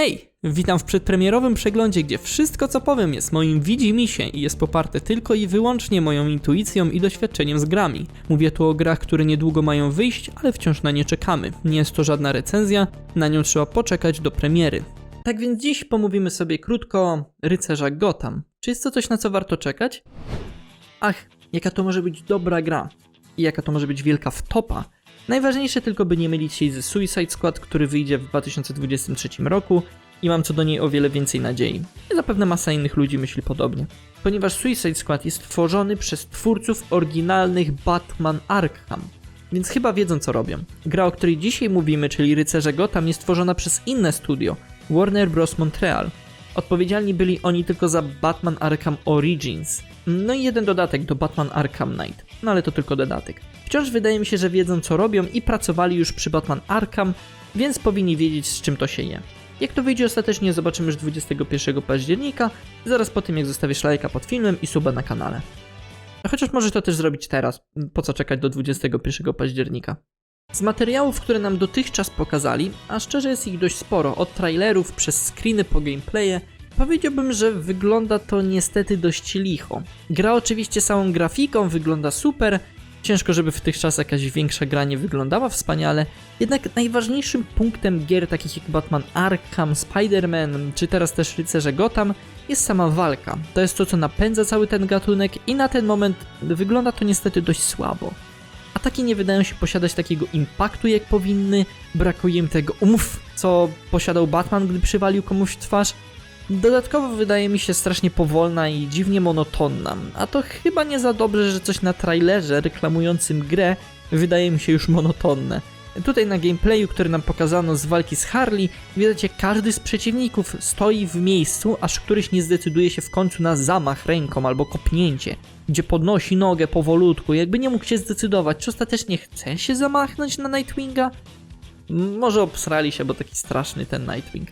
Hej! Witam w przedpremierowym przeglądzie, gdzie wszystko co powiem jest moim widzimisię i jest poparte tylko i wyłącznie moją intuicją i doświadczeniem z grami. Mówię tu o grach, które niedługo mają wyjść, ale wciąż na nie czekamy. Nie jest to żadna recenzja, na nią trzeba poczekać do premiery. Tak więc dziś pomówimy sobie krótko o Rycerza Gotham. Czy jest to coś na co warto czekać? Ach, jaka to może być dobra gra i jaka to może być wielka wtopa. Najważniejsze tylko, by nie mylić się z Suicide Squad, który wyjdzie w 2023 roku i mam co do niej o wiele więcej nadziei. I zapewne masa innych ludzi myśli podobnie. Ponieważ Suicide Squad jest tworzony przez twórców oryginalnych Batman Arkham, więc chyba wiedzą co robią. Gra, o której dzisiaj mówimy, czyli Rycerze Gotham, jest tworzona przez inne studio, Warner Bros. Montreal. Odpowiedzialni byli oni tylko za Batman Arkham Origins. No i jeden dodatek do Batman Arkham Knight. No ale to tylko dodatek. Wciąż wydaje mi się, że wiedzą co robią i pracowali już przy Batman Arkham, więc powinni wiedzieć z czym to się je. Jak to wyjdzie ostatecznie zobaczymy już 21 października, zaraz po tym jak zostawisz lajka pod filmem i suba na kanale. Chociaż możesz to też zrobić teraz, po co czekać do 21 października. Z materiałów, które nam dotychczas pokazali, a szczerze jest ich dość sporo, od trailerów przez screeny po gameplaye, powiedziałbym, że wygląda to niestety dość licho. Gra oczywiście całą grafiką wygląda super, ciężko żeby w tych czasach jakaś większa gra nie wyglądała wspaniale, jednak najważniejszym punktem gier takich jak Batman Arkham, Spider-Man czy teraz też Rycerze Gotham jest sama walka. To jest to, co napędza cały ten gatunek i na ten moment wygląda to niestety dość słabo. Ataki nie wydają się posiadać takiego impaktu jak powinny, brakuje im tego umów, co posiadał Batman, gdy przywalił komuś w twarz. Dodatkowo wydaje mi się strasznie powolna i dziwnie monotonna, a to chyba nie za dobrze, że coś na trailerze reklamującym grę wydaje mi się już monotonne. Tutaj na gameplayu, który nam pokazano z walki z Harley, widać jak każdy z przeciwników stoi w miejscu, aż któryś nie zdecyduje się w końcu na zamach ręką albo kopnięcie, gdzie podnosi nogę powolutku, jakby nie mógł się zdecydować, czy ostatecznie chce się zamachnąć na Nightwinga? Może obsrali się, bo taki straszny ten Nightwing.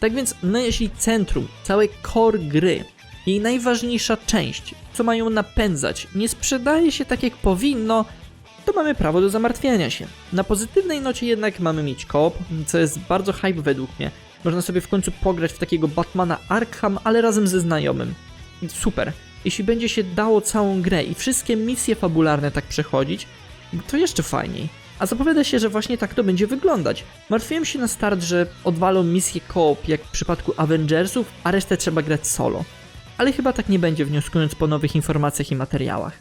Tak więc, jeśli centrum, całe core gry, jej najważniejsza część, co mają napędzać, nie sprzedaje się tak jak powinno, to mamy prawo do zamartwiania się. Na pozytywnej nocie jednak mamy mieć koop, co jest bardzo hype według mnie. Można sobie w końcu pograć w takiego Batmana Arkham, ale razem ze znajomym. Super. Jeśli będzie się dało całą grę i wszystkie misje fabularne tak przechodzić, to jeszcze fajniej. A zapowiada się, że właśnie tak to będzie wyglądać. Martwiłem się na start, że odwalą misję koop jak w przypadku Avengersów, a resztę trzeba grać solo. Ale chyba tak nie będzie wnioskując po nowych informacjach i materiałach.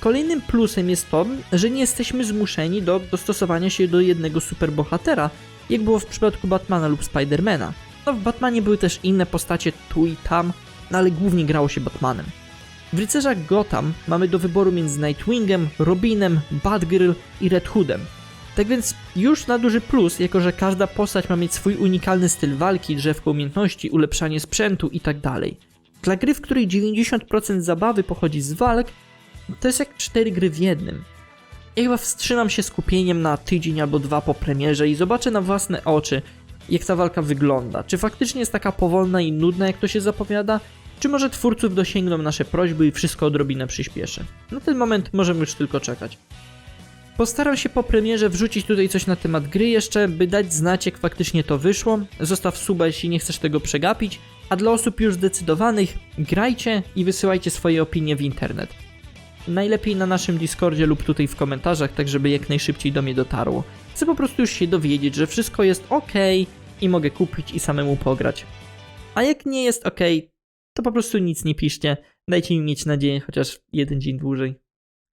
Kolejnym plusem jest to, że nie jesteśmy zmuszeni do dostosowania się do jednego superbohatera, jak było w przypadku Batmana lub Spidermana. No w Batmanie były też inne postacie tu i tam, no ale głównie grało się Batmanem. W Rycerzach Gotham mamy do wyboru między Nightwingem, Robinem, Batgirl i Red Hoodem. Tak więc już na duży plus, jako że każda postać ma mieć swój unikalny styl walki, drzewko umiejętności, ulepszanie sprzętu itd. Dla gry, w której 90% zabawy pochodzi z walk, to jest jak cztery gry w jednym. Ja chyba wstrzymam się skupieniem na tydzień albo dwa po premierze i zobaczę na własne oczy, jak ta walka wygląda. Czy faktycznie jest taka powolna i nudna, jak to się zapowiada? Czy może twórców dosięgną nasze prośby i wszystko odrobinę przyspieszy? Na ten moment możemy już tylko czekać. Postaram się po premierze wrzucić tutaj coś na temat gry jeszcze, by dać znać jak faktycznie to wyszło. Zostaw suba, jeśli nie chcesz tego przegapić. A dla osób już zdecydowanych, grajcie i wysyłajcie swoje opinie w internet. Najlepiej na naszym Discordzie lub tutaj w komentarzach, tak żeby jak najszybciej do mnie dotarło. Chcę po prostu już się dowiedzieć, że wszystko jest ok i mogę kupić i samemu pograć. A jak nie jest ok, to po prostu nic nie piszcie. Dajcie mi mieć nadzieję chociaż jeden dzień dłużej.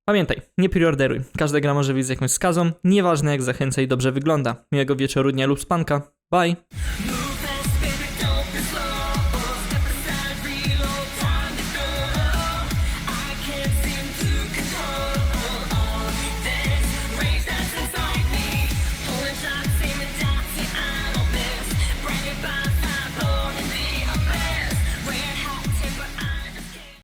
Pamiętaj, nie preorderuj. Każda gra może być z jakąś skazą, nieważne jak zachęca i dobrze wygląda. Miłego wieczoru, dnia lub spanka. Bye!